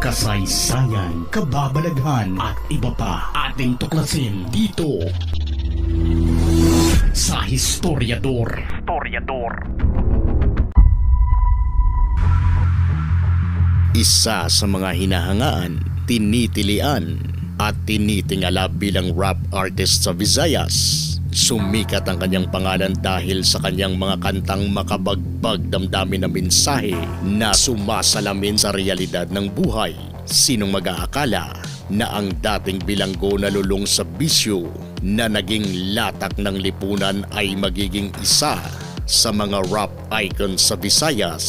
kasaysayan, kababalaghan at iba pa ating tuklasin dito sa Historiador. Historiador. Isa sa mga hinahangaan, tinitilian at tinitingala bilang rap artist sa Visayas. Sumikat ang kanyang pangalan dahil sa kanyang mga kantang makabagbag damdamin na mensahe na sumasalamin sa realidad ng buhay. Sinong mag-aakala na ang dating bilanggo na lulong sa bisyo na naging latak ng lipunan ay magiging isa sa mga rap icons sa Visayas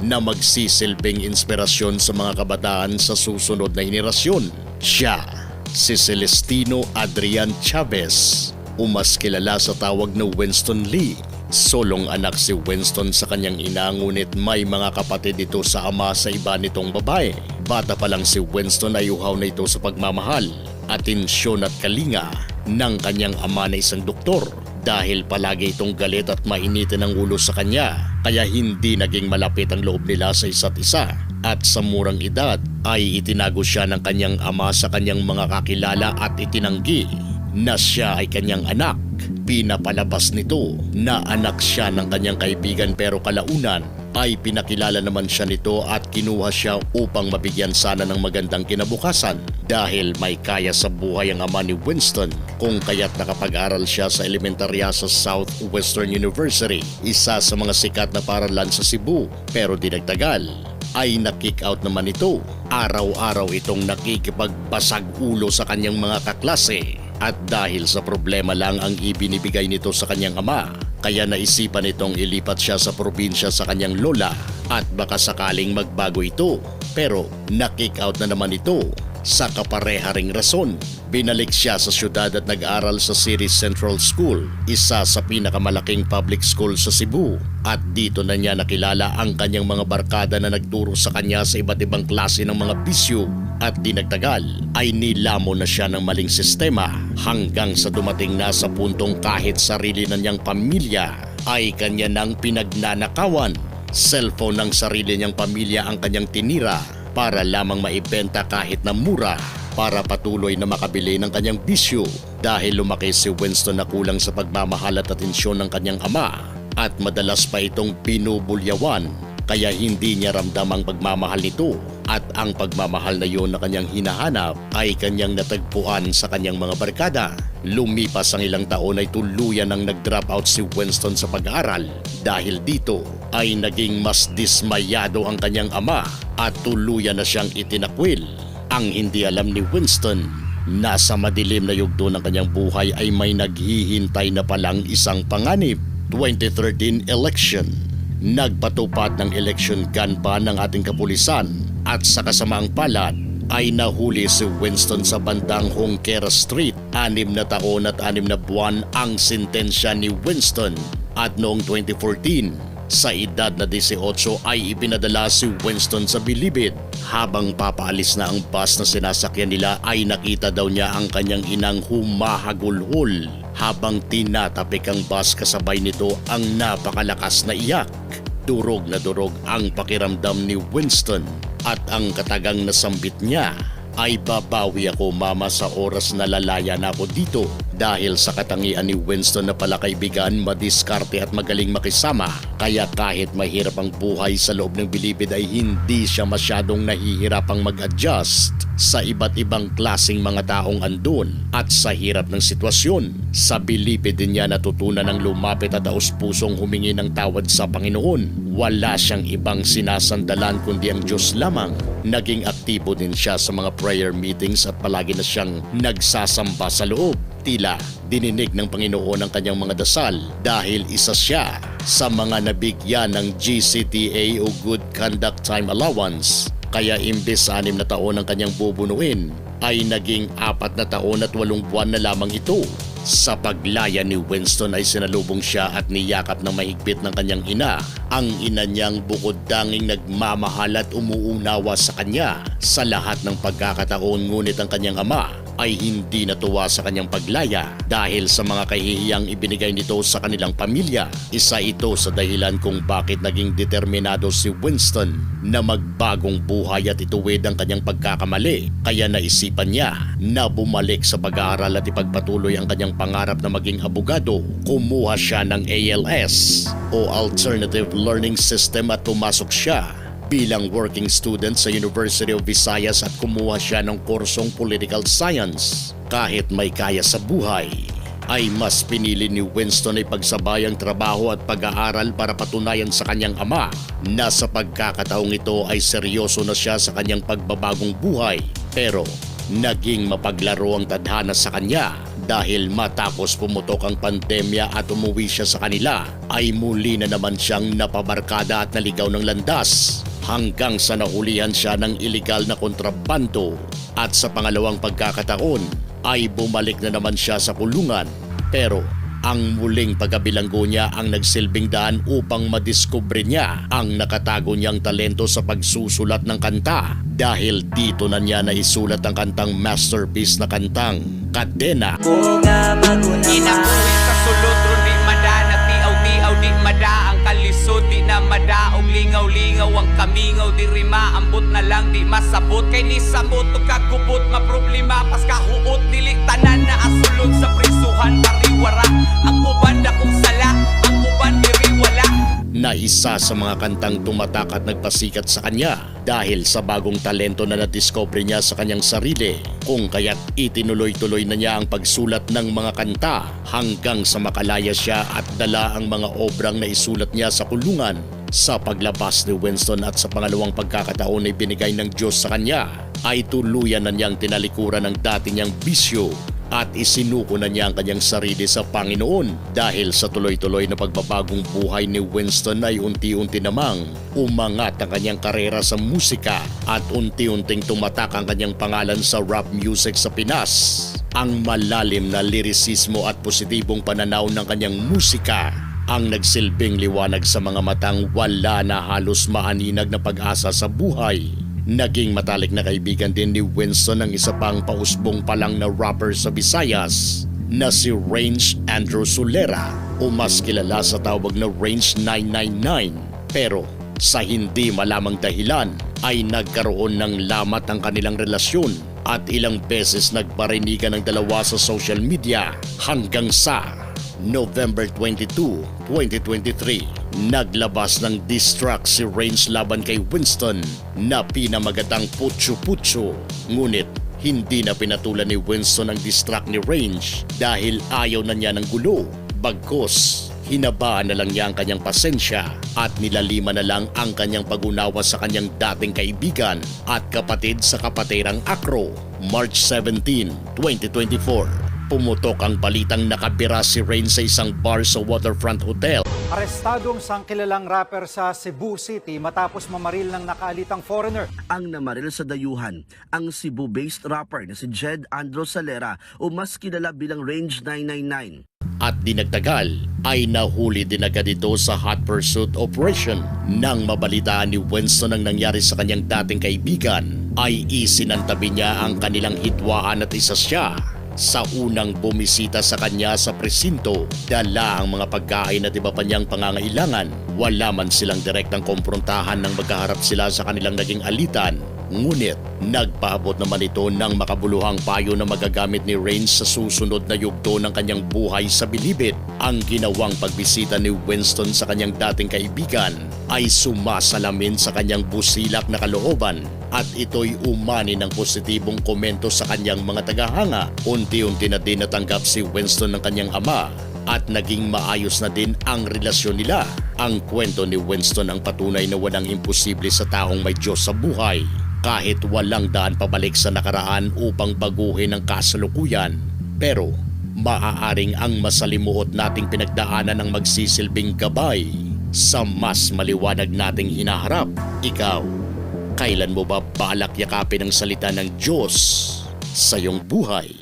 na magsisilbing inspirasyon sa mga kabataan sa susunod na henerasyon. Siya, si Celestino Adrian Chavez, umas kilala sa tawag na Winston Lee. Solong anak si Winston sa kanyang ina ngunit may mga kapatid ito sa ama sa iba nitong babae. Bata pa lang si Winston ay uhaw na ito sa pagmamahal, atensyon at kalinga ng kanyang ama na isang doktor dahil palagi itong galit at mainitin ang ulo sa kanya kaya hindi naging malapit ang loob nila sa isa't isa at sa murang edad ay itinago siya ng kanyang ama sa kanyang mga kakilala at itinanggi na siya ay kanyang anak. Pinapalabas nito na anak siya ng kanyang kaibigan pero kalaunan ay pinakilala naman siya nito at kinuha siya upang mabigyan sana ng magandang kinabukasan dahil may kaya sa buhay ang ama ni Winston kung kaya't nakapag-aral siya sa elementarya sa Southwestern University, isa sa mga sikat na paralan sa Cebu pero di nagtagal ay nakick out naman ito. Araw-araw itong nakikipagbasag ulo sa kanyang mga kaklase at dahil sa problema lang ang ibinibigay nito sa kanyang ama, kaya naisipan itong ilipat siya sa probinsya sa kanyang lola at baka sakaling magbago ito. Pero nakick out na naman ito sa kapareha ring rason. Binalik siya sa syudad at nag-aral sa City Central School, isa sa pinakamalaking public school sa Cebu. At dito na niya nakilala ang kanyang mga barkada na nagturo sa kanya sa iba't ibang klase ng mga bisyo. At di nagtagal ay nilamo na siya ng maling sistema hanggang sa dumating na sa puntong kahit sarili na niyang pamilya ay kanya nang pinagnanakawan. Cellphone ng sarili niyang pamilya ang kanyang tinira para lamang maibenta kahit na mura para patuloy na makabili ng kanyang bisyo dahil lumaki si Winston na kulang sa pagmamahal at atensyon ng kanyang ama. At madalas pa itong pinubulyawan kaya hindi niya ramdam ang pagmamahal nito at ang pagmamahal na yun na kanyang hinahanap ay kanyang natagpuan sa kanyang mga barkada. Lumipas ang ilang taon ay tuluyan ang nag-drop out si Winston sa pag-aaral. Dahil dito ay naging mas dismayado ang kanyang ama at tuluyan na siyang itinakwil. Ang hindi alam ni Winston, nasa madilim na yugto ng kanyang buhay ay may naghihintay na palang isang panganib. 2013 election. Nagpatupad ng election gun ban ng ating kapulisan at sa kasamaang palad ay nahuli si Winston sa bandang Hongkera Street. Anim na taon at anim na buwan ang sintensya ni Winston at noong 2014 sa edad na 18 ay ipinadala si Winston sa Bilibid. Habang papaalis na ang bus na sinasakyan nila ay nakita daw niya ang kanyang inang humahagulhol habang tinatapik ang bus kasabay nito ang napakalakas na iyak. Durog na durog ang pakiramdam ni Winston at ang katagang nasambit niya ay babawi ako mama sa oras na lalaya na ako dito dahil sa katangian ni Winston na pala kaibigan, madiskarte at magaling makisama. Kaya kahit mahirap ang buhay sa loob ng bilibid ay hindi siya masyadong nahihirapang mag-adjust sa iba't ibang klasing mga taong andun at sa hirap ng sitwasyon. Sa bilipid din niya natutunan ng lumapit at taus-pusong humingi ng tawad sa Panginoon. Wala siyang ibang sinasandalan kundi ang Diyos lamang. Naging aktibo din siya sa mga prayer meetings at palagi na siyang nagsasamba sa loob. Tila dininig ng Panginoon ang kanyang mga dasal dahil isa siya sa mga nabigyan ng GCTA o Good Conduct Time Allowance kaya imbes sa anim na taon ang kanyang bubunuin ay naging apat na taon at walong buwan na lamang ito. Sa paglaya ni Winston ay sinalubong siya at niyakap ng mahigpit ng kanyang ina. Ang ina niyang bukod danging nagmamahal at umuunawa sa kanya sa lahat ng pagkakataon ngunit ang kanyang ama ay hindi natuwa sa kanyang paglaya dahil sa mga kahihiyang ibinigay nito sa kanilang pamilya. Isa ito sa dahilan kung bakit naging determinado si Winston na magbagong buhay at ituwid ang kanyang pagkakamali. Kaya naisipan niya na bumalik sa pag-aaral at ipagpatuloy ang kanyang pangarap na maging abogado. Kumuha siya ng ALS o Alternative Learning System at pumasok siya bilang working student sa University of Visayas at kumuha siya ng kursong Political Science. Kahit may kaya sa buhay, ay mas pinili ni Winston ay pagsabay ang trabaho at pag-aaral para patunayan sa kanyang ama na sa pagkakataong ito ay seryoso na siya sa kanyang pagbabagong buhay. Pero naging mapaglaro ang tadhana sa kanya dahil matapos pumutok ang pandemya at umuwi siya sa kanila ay muli na naman siyang napabarkada at naligaw ng landas hanggang sa nahulihan siya ng ilegal na kontrabando. At sa pangalawang pagkakataon ay bumalik na naman siya sa kulungan. Pero ang muling pagkabilanggo niya ang nagsilbing daan upang madiskubre niya ang nakatago niyang talento sa pagsusulat ng kanta. Dahil dito na niya naisulat ang kantang masterpiece na kantang Kadena. Inabuhi sa sulod kay ni samot ug kagubot maproblema pas kahuot dili tanan na asulod sa prisuhan pariwara. Ang uban na kung sala ang uban diri wala na isa sa mga kantang tumatak at nagpasikat sa kanya dahil sa bagong talento na nadiscover niya sa kanyang sarili kung kaya't itinuloy-tuloy na niya ang pagsulat ng mga kanta hanggang sa makalaya siya at dala ang mga obrang na isulat niya sa kulungan sa paglabas ni Winston at sa pangalawang pagkakataon na binigay ng Diyos sa kanya ay tuluyan na niyang tinalikuran ng dati niyang bisyo at isinuko na niya ang kanyang sarili sa Panginoon dahil sa tuloy-tuloy na pagbabagong buhay ni Winston ay unti-unti namang umangat ang kanyang karera sa musika at unti-unting tumatak ang kanyang pangalan sa rap music sa Pinas. Ang malalim na lirisismo at positibong pananaw ng kanyang musika ang nagsilbing liwanag sa mga matang wala na halos maaninag na pag-asa sa buhay. Naging matalik na kaibigan din ni Winston ang isa pang pausbong pa lang na rapper sa Visayas na si Range Andrew Solera o mas kilala sa tawag na Range 999. Pero sa hindi malamang dahilan ay nagkaroon ng lamat ang kanilang relasyon at ilang beses nagparinigan ng dalawa sa social media hanggang sa November 22, 2023, naglabas ng diss track si Range laban kay Winston na pinamagatang Pucho. Ngunit hindi na pinatulan ni Winston ang diss track ni Range dahil ayaw na niya ng gulo. Bagkos, hinabaan na lang niya ang kanyang pasensya at nilalima na lang ang kanyang pagunawa sa kanyang dating kaibigan at kapatid sa kapatirang Akro. March 17, 2024 pumutok ang balitang nakabira si Rain sa isang bar sa Waterfront Hotel. Arestado ang sangkilalang rapper sa Cebu City matapos mamaril ng nakaalitang foreigner. ang namaril sa dayuhan ang Cebu-based rapper na si Jed Andro Salera o mas kilala bilang Range 999. At dinagtagal ay nahuli din agad ito sa hot pursuit operation. Nang mabalitaan ni Winston ang nangyari sa kanyang dating kaibigan, ay isinantabi niya ang kanilang hitwaan at isa siya sa unang bumisita sa kanya sa presinto, dala ang mga pagkain at iba pa niyang pangangailangan. Wala man silang direktang komprontahan nang magkaharap sila sa kanilang naging alitan. Ngunit, nagpaabot naman ito ng makabuluhang payo na magagamit ni Rains sa susunod na yugto ng kanyang buhay sa bilibid. Ang ginawang pagbisita ni Winston sa kanyang dating kaibigan ay sumasalamin sa kanyang busilak na kalooban at ito'y umani ng positibong komento sa kanyang mga tagahanga. Unti-unti na din natanggap si Winston ng kanyang ama at naging maayos na din ang relasyon nila. Ang kwento ni Winston ang patunay na walang imposible sa taong may Diyos sa buhay. Kahit walang daan pabalik sa nakaraan upang baguhin ang kasalukuyan. Pero maaaring ang masalimuot nating pinagdaanan ng magsisilbing gabay sa mas maliwanag nating hinaharap. Ikaw, kailan mo ba balak yakapin ang salita ng Diyos sa iyong buhay?